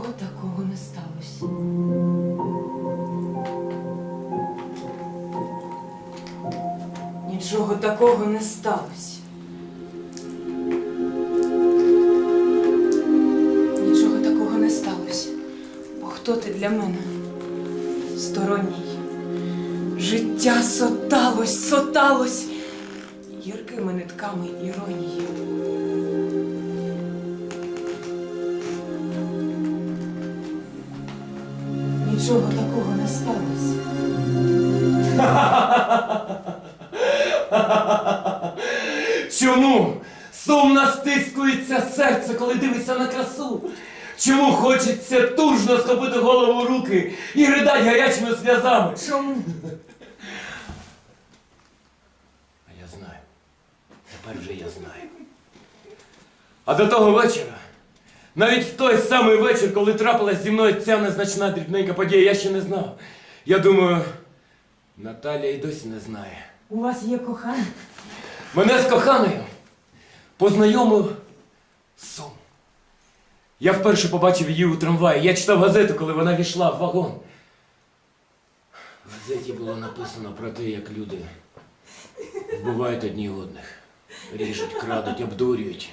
нічого такого не сталося. Нічого такого не сталося. Нічого такого не сталося. Бо хто ти для мене? Сторонній. Життя соталось, соталось гіркими нитками іронії. Нічого такого не сталося. Чому сумно стискується серце, коли дивиться на красу? Чому хочеться тужно схопити голову в руки і ридать гарячими сльозами? Чому? А я знаю. Тепер вже я знаю. А до того вечора, навіть в той самий вечір, коли трапилась зі мною ця незначна дрібненька подія, я ще не знав. Я думаю, Наталя і досі не знає. У вас є кохання? Мене з коханою познайомив сум. Я вперше побачив її у трамваї. Я читав газету, коли вона війшла в вагон. В газеті було написано про те, як люди вбивають одні одних, ріжуть, крадуть, обдурюють.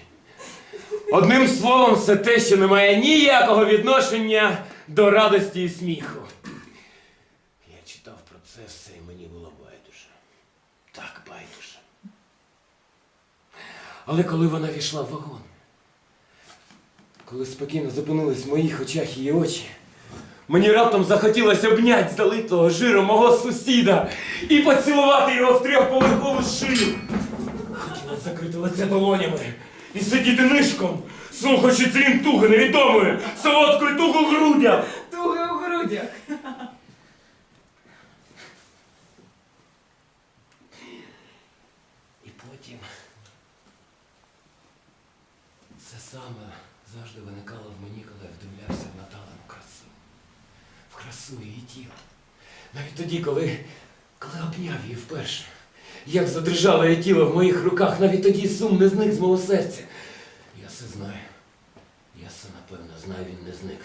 Одним словом, все те, що не має ніякого відношення до радості і сміху. Я читав про це все і мені було байдуже. Так байдуже. Але коли вона війшла в вагон, коли спокійно зупинились в моїх очах її очі, мені раптом захотілося обняти залитого жиром мого сусіда і поцілувати його в трьохповерхову шию. Хотілося закрити лице долонями і сидіти нишком, слухаючи дзвін туги невідомої, солодкої тугу в грудях. Туги у грудях. І потім це саме завжди виникало в мені, коли я вдивлявся в Наталену красу. В красу її тіла. Навіть тоді, коли, коли обняв її вперше. Як задрижало її тіло в моїх руках, навіть тоді сум не зник з мого серця. Я все знаю. Я все напевно знаю, він не зник.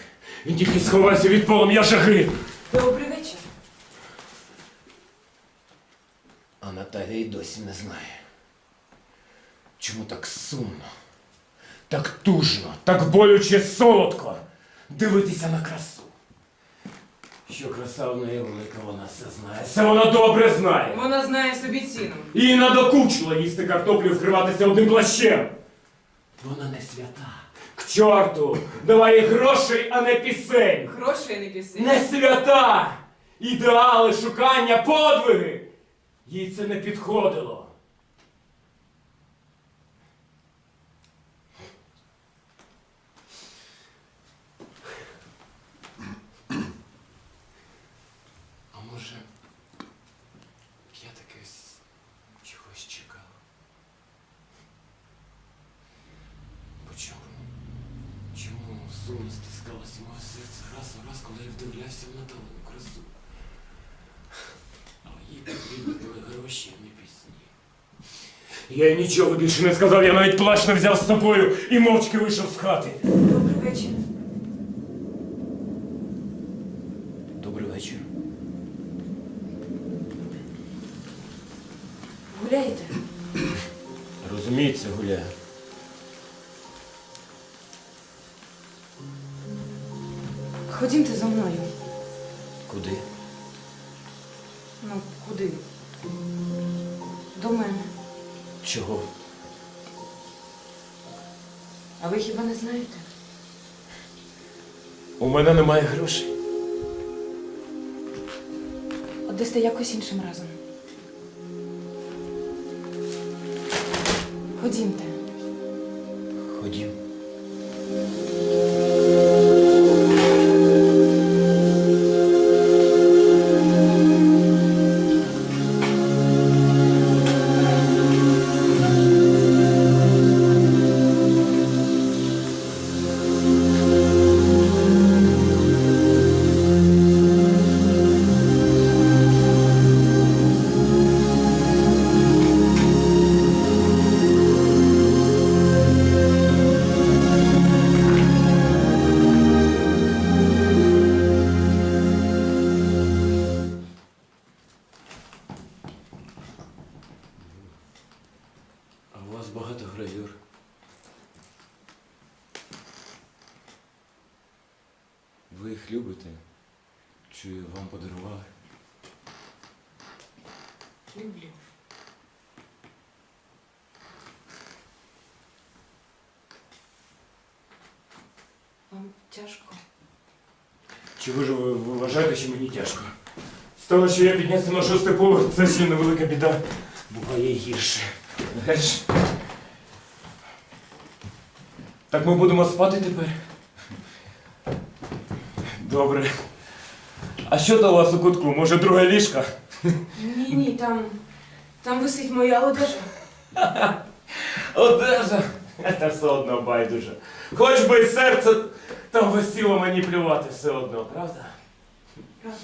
Він тільки сховався від полум'я жаги. Добрий вечір. А Наталя й досі не знає. Чому так сумно, так тужно, так болюче солодко дивитися на красу. Що краса в неї велика, вона все знає. Все вона добре знає. Вона знає собі ціну. Їй надокучило їсти картоплю, вкриватися одним плащем. Вона не свята. К чорту! Давай їй грошей, а не пісень. Грошей не пісень. Не свята! Ідеали, шукання, подвиги! Їй це не підходило. А може, я таки с- чогось чекав? Бо чому? Чому сум в моє серце раз у раз, коли я вдивлявся в Наталину красу? А їй потрібні були гроші, а не пісні. Я їй нічого більше не сказав, я навіть плащ не взяв з собою і мовчки вийшов з хати. Добрий вечір. Добрий вечір. Гуляєте? Розуміється, гуляю. Ходімте за мною. Куди? Ну, куди? До мене. Чого? А ви хіба не знаєте? У мене немає грошей. Одесте якось іншим разом. Ходімте. Ходім. вас багато гравюр. Ви їх любите? Чи вам подарували? Люблю. Вам тяжко. Чи ви ж ви вважаєте, що мені тяжко? З того, що я піднявся на шостий поверх, це ще невелика біда. Буває гірше. Знаєш? Так ми будемо спати тепер? Добре. А що то у вас у кутку? Може, друге ліжка? Ні, ні, там. Там висить моя одежа. Одежа! Та все одно байдуже. Хоч би й серце там висіло мені плювати все одно, правда? Правда.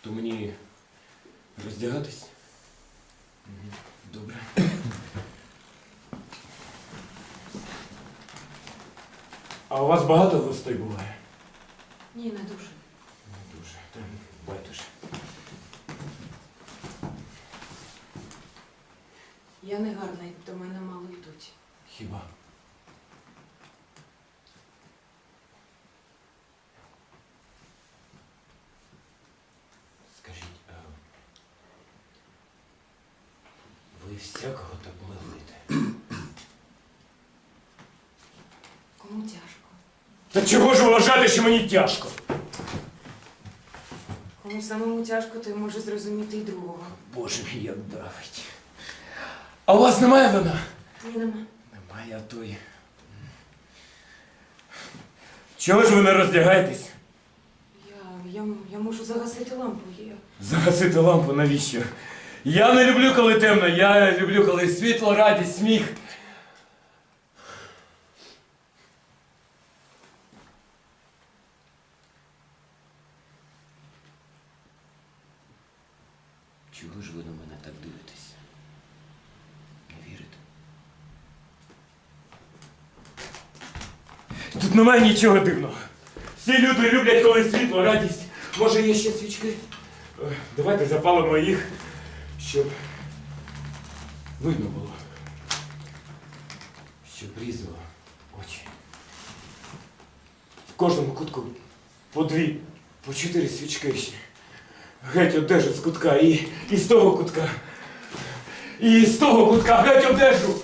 То мені роздягатись? Добре. А у вас багато гостей буває? Ні, не дуже. Не дуже. Та байдуже. Я не гарна, до мене мало йдуть. Хіба? Скажіть, а ви всякого так милуєте? Кому тяжко? Та чого ж ви вважаєте, що мені тяжко? Кому самому тяжко, той може зрозуміти і другого. Боже мій, як давить. А у вас немає вина? Ні, нема. Немає, а то й. Чого ж ви не роздягаєтесь? Я, я, я можу загасити лампу. Я... Загасити лампу навіщо? Я не люблю, коли темно, я люблю, коли світло, радість, сміх. Чого ж ви на мене так дивитесь? Не вірите? Тут немає нічого дивного. Всі люди люблять, коли світло, радість. Може, є ще свічки? Е, Давайте запалимо їх, щоб видно було. Щоб різало очі. В кожному кутку по дві, по чотири свічки ще. Геть одежу з кутка і, і з того кутка. І з того кутка геть одежу.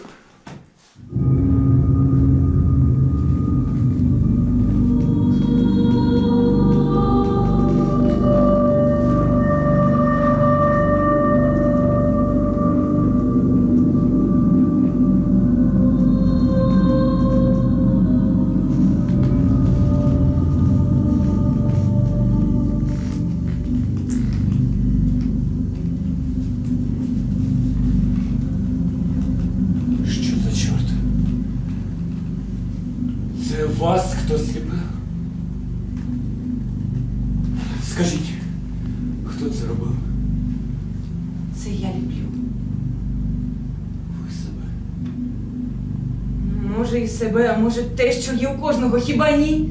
Вас хтось любив? Скажіть, хто це робив? Це я люблю. Ви себе. Може і себе, а може те, що є у кожного, хіба ні?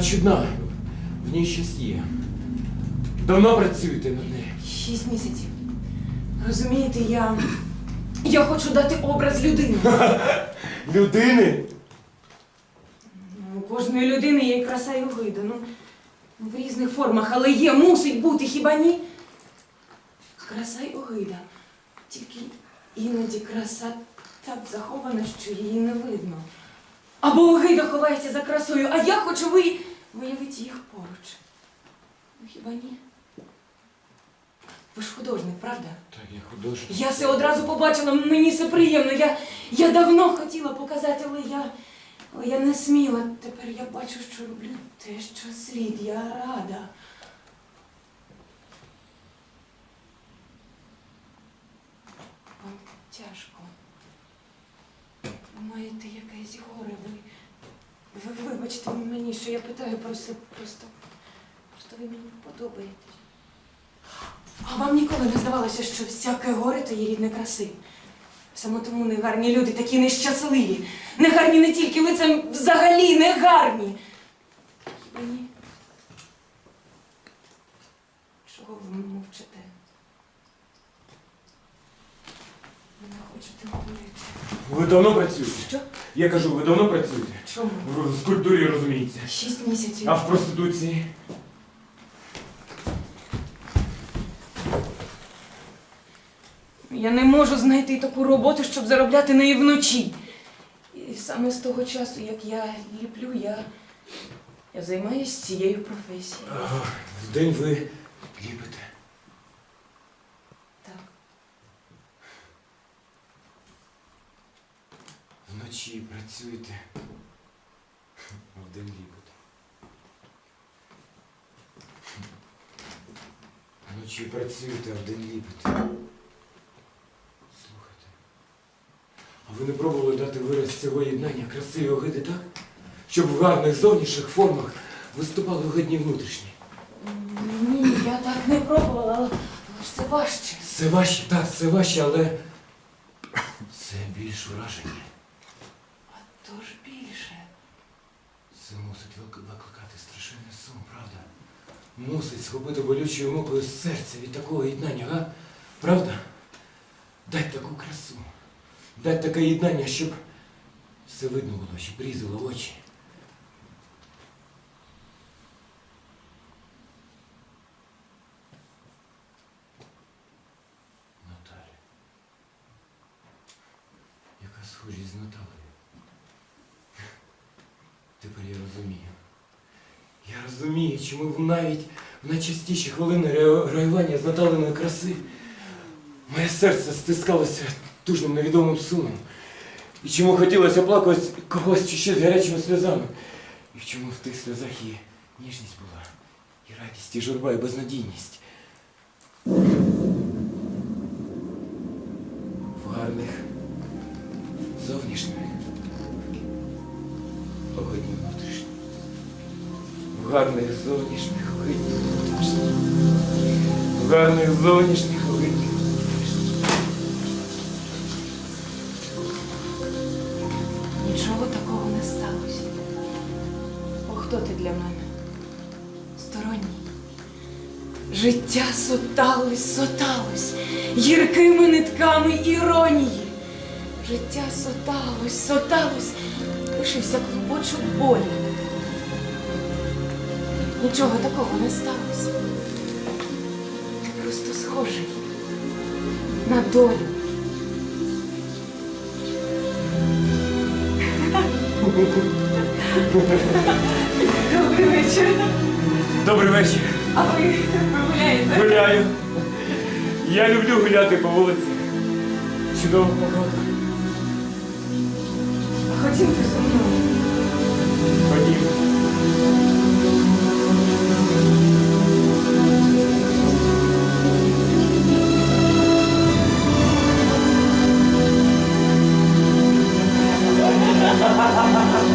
Вона чудна. В ній щось є. Давно працюєте над нею. Шість місяців. Розумієте, я. Я хочу дати образ людини. Людини? Ну, У кожної людини є краса і огида. Ну, в різних формах, але є, мусить бути, хіба ні? Краса й огида. Тільки іноді краса так захована, що її не видно. Або огида ховається за красою, а я хочу ви... виявити їх поруч. Ну, хіба ні? Ви ж художник, правда? Так, я художник. Я все одразу побачила, мені це приємно. Я, я давно хотіла показати, але я, але я не сміла. Тепер я бачу, що роблю те, що слід. Я рада. Вам тяжко. Ви маєте якесь горе. Ви, ви вибачте мені, що я питаю просто, просто, просто Просто ви мені подобаєтесь. А вам ніколи не здавалося, що всяке горе то є рідне краси. Саме тому негарні люди такі нещасливі. Негарні не тільки лицем, взагалі негарні. Хіба ні? Чого ви мовчите? Ви не хочете говорити. Ви давно працюєте? Що? Я кажу, ви давно працюєте? Чому? В скульптурі розумієте. Шість місяців. А в проституції? Я не можу знайти таку роботу, щоб заробляти неї вночі. І саме з того часу, як я ліплю, я, я займаюся цією професією. А, Вдень ви ліпите. Так. Вночі працюєте. А Вдень ліпите. Вночі працюєте, а вдень ліпите. Слухайте. А ви не пробували дати вираз цього єднання краси і огиди, так? Щоб в гарних зовнішніх формах виступали огидні внутрішні. Ні, я так не пробувала, але, але ж це важче. Це важче, так, це важче, але це більш враження. А то ж більше. Це мусить викликати страшенний сум, правда? Мусить схопити болючою мукою з серця від такого єднання, га? Правда? Дать таку красу. Дать таке єднання, щоб все видно було, щоб різало очі. Наталя. Яка схожість з Наталею. Тепер я розумію. Я розумію, чому навіть в найчастіші хвилини реагування з Наталиної краси моє серце стискалося тужним невідомим сумом. І чому хотілося плакати когось чи ще з гарячими сльозами. І чому в тих сльозах і ніжність була, і радість, і журба, і безнадійність. В гарних зовнішніх гарних зовнішніх огидні внутрішні. Гарних зовнішніх огидні внутрішні. Нічого такого не сталося. О, хто ти для мене? Сторонній. Життя соталось, соталось, гіркими нитками іронії. Життя соталось, соталось, лишився клубочок болі. Нічого такого не сталося. Ти просто схожий на долю. Добрий вечір. Добрий вечір. А ви, ви гуляєте? Гуляю. Я люблю гуляти по вулиці. Чудова погода. Ходімте зі мною. Ходімо. Gracias.